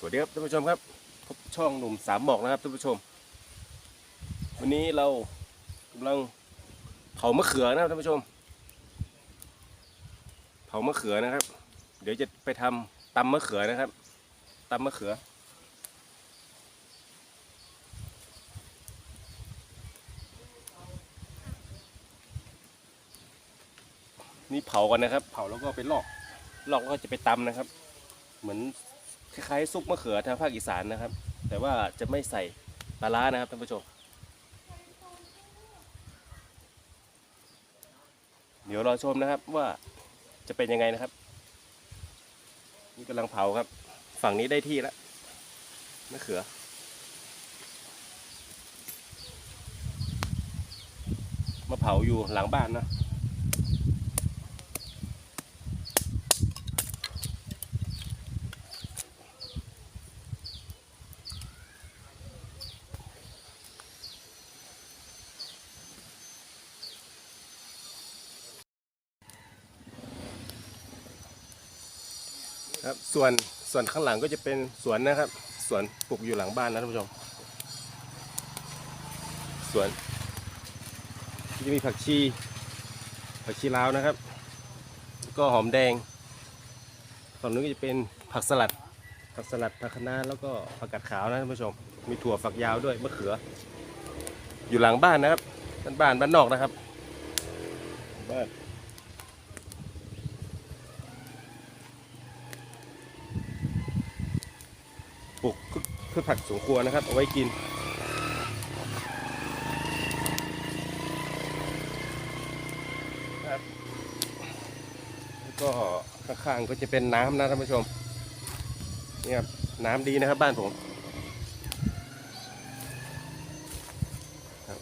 สวัสดีครับท่านผู้ชมครับพบช่องหนุ่มสามหมอกนะครับท่านผู้ชม วันนี้เรากำลังเผามะเขือนะครับท่านผู้ชม เผามะเขือนะครับ เดี๋ยวจะไปทำตำมะเขือนะครับตำมะเขือ นี่เผากันนะครับ เผาแล้วก็ไปลอกลอกแล้วก็จะไปตำนะครับ เหมือน คล้ายๆซุปมะเขือทางภาคอีสานนะครับ แต่ว่าจะไม่ใส่ปลาร้านะครับท่านผู้ชม เดี๋ยวรอชมนะครับว่าจะเป็นยังไงนะครับ นี่กำลังเผาครับ ฝั่งนี้ได้ที่แล้วมะเขือมาเผาอยู่หลังบ้านนะ ครับ ส่วนส่วนข้างหลังก็จะเป็นสวนนะครับสวนปลูกอยู่หลังบ้านนะท่านผู้ชมสวนที่จะมีผักชี ผักชีลาวนะครับ ก็หอมแดงฝั่งนู้นก็จะเป็นผักสลัด ผักสลัดผักคะน้าแล้วก็ผักกาดขาวนะท่านผู้ชม มีถั่วฝักยาวด้วยมะเขือ อยู่หลังบ้านนะครับบ้านบ้านบ้านนอกนะครับบ้าน ลูกพืชผักสวนครัวนะครับ เอาไว้กิน ครับ แล้วก็ข้างๆก็จะเป็นน้ำนะท่านผู้ชม นี่ครับ น้ำดีนะครับบ้านผมครับ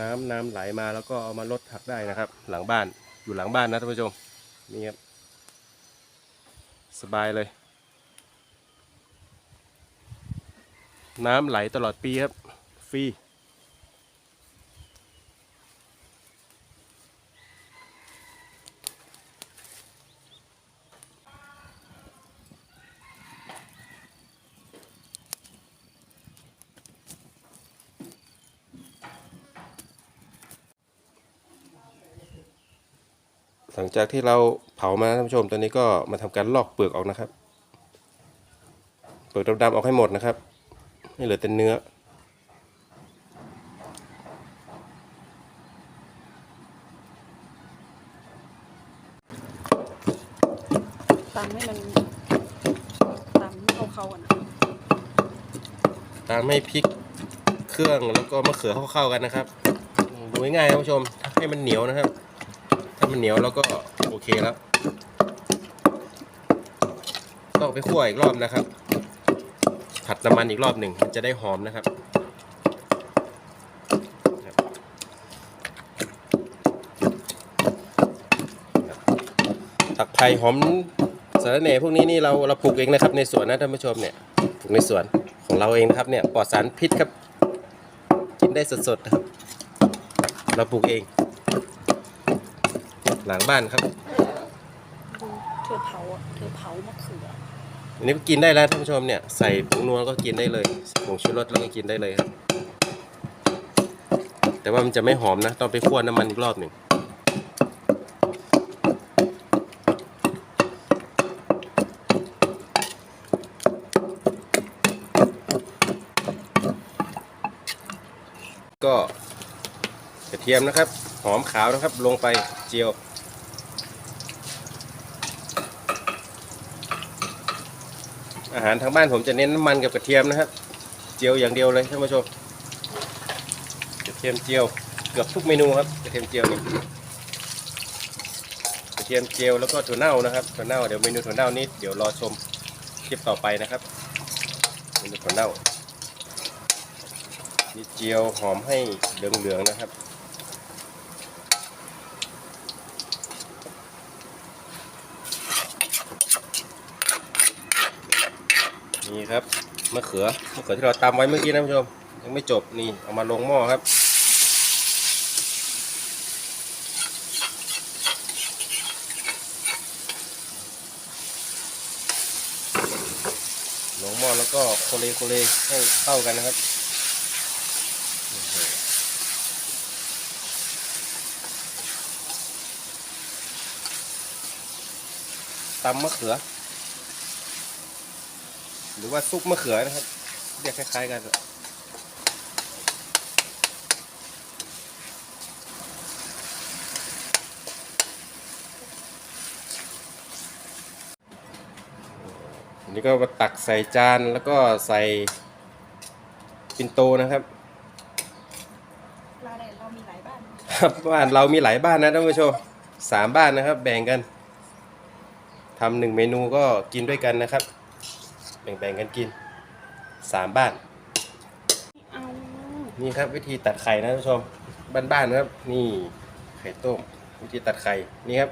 น้ำน้ำไหลมาแล้วก็เอามาลดผักได้นะครับ หลังบ้านอยู่หลังบ้านนะท่านผู้ชมนี่ครับ สบายเลย น้ำไหลตลอดปีครับ ฟรี หลังจากที่เราเผามาท่านผู้ชมตอนนี้ก็มาทำการลอกเปลือกออกนะครับ เปลือกดำๆออกให้หมดนะครับไม่เหลือแต่เนื้อตำให้มันตำให้เข้าๆกันนะตามให้พริกเครื่องแล้วก็มะเขือเข้าๆกันนะครับ ดูง่ายๆท่านผู้ชมให้มันเหนียวนะครับถ้า มันเหนียวแล้วก็โอเคแล้ว ต้องไปคั่วอีกรอบนะครับ ผัดน้ำมันอีกรอบหนึ่งมันจะได้หอมนะครับผักไผ่หอมสาระแหน่พวกนี้นี่เราเราปลูกเองนะครับในสวนนะท่านผู้ชมเนี่ยปลูกในสวนของเราเองนะครับเนี่ยปลอดสารพิษครับ กินได้สดๆครับ เราปลูกเอง หลังบ้านครับดูเธอเผาอะเธอเผามะเขืออันนี้ก็กินได้แล้วท่านผู้ชมเนี่ยใส่ผงนัวก็กินได้เลยใส่ผงชูรสแล้วก็กินได้เลยครับ แต่ว่ามันจะไม่หอมนะ ต้องไปคั่วน้ำมันอีกรอบหนึ่งก็กระเทียมนะครับ หอมขาวนะครับ ลงไปเจียว อาหารทางบ้านผมจะเน้นน้ำมันกับกระเทียมนะครับ เจียวอย่างเดียวเลยท่านผู้ชมกระเทียมเจียวเกือบทุกเมนูครับกระเทียมเจียวนี่กระเทียมเจียวแล้วก็ถั่วเน่านะครับถั่วเน่าเดี๋ยวเมนูถั่วเน่านี้เดี๋ยวรอชมคลิปต่อไปนะครับเมนูถั่วเน่านี่เจียวหอมให้เหลืองๆนะครับ นี่ครับมะเขือมะเขือที่เราตำไว้เมื่อกี้นะผู้ชมยังไม่จบนี่เอามาลงหม้อครับลงหม้อแล้วก็โคเลโคเลให้เข้ากันนะครับตำมะเขือ หรือว่าซุปมะเขือนะครับ เรียกคล้ายๆกันอันนี้ก็มาตักใส่จานแล้วก็ใส่ปินโตนะครับร้านไหนเรามีหลายบ้านครับบ้านเรามีหลายบ้านนะท่านผู้ชมสามบ้านนะครับ แบ่งกันทำหนึ่งเมนูก็กินด้วยกันนะครับ แบ่งๆกันกินสามบ้านเอานี่ครับวิธีตัดไข่นะท่านผู้ชมบ้านๆนะครับนี่ไข่ต้ม วิธีตัดไข่นี่ครับ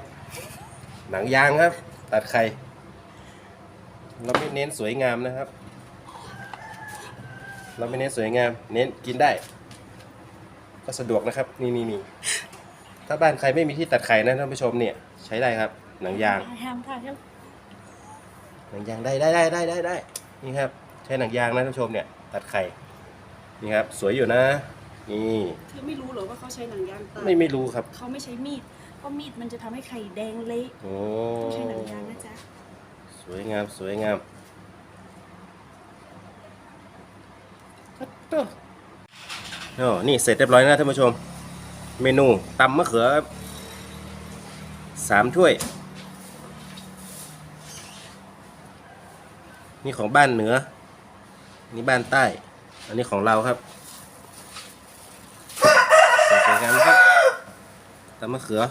หนังยางครับ ตัดไข่เราไม่เน้นสวยงามนะครับ เราไม่เน้นสวยงาม เน้นกินได้ ก็สะดวกนะครับ นี่นี่นี่ถ้าบ้านใครไม่มีที่ตัดไข่นะท่านผู้ชมเนี่ย ใช้ได้ครับ หนังยางห้ามค่ะ ห้ามหนังยางได้ได้ได้ได้ได้ได้นี่ครับ ใช้หนังยางนะท่านผู้ชมเนี่ย ตัดไข่นี่ครับ สวยอยู่นะนี่เธอไม่รู้เหรอว่าเขาใช้หนังยางตัดไม่ไม่รู้ครับเขาไม่ใช้มีดเพราะมีดมันจะทำให้ไข่แดงเละโอ้ต้องใช้หนังยางนะจ๊ะสวยงามสวยงามโอ้นี่เสร็จเรียบร้อยแล้วนะท่านผู้ชม เมนูตำมะเขือครับสามถ้วย นี่ของบ้านเหนือ นี่บ้านใต้ อันนี้ของเราครับสวยงามครับตำมะเขือ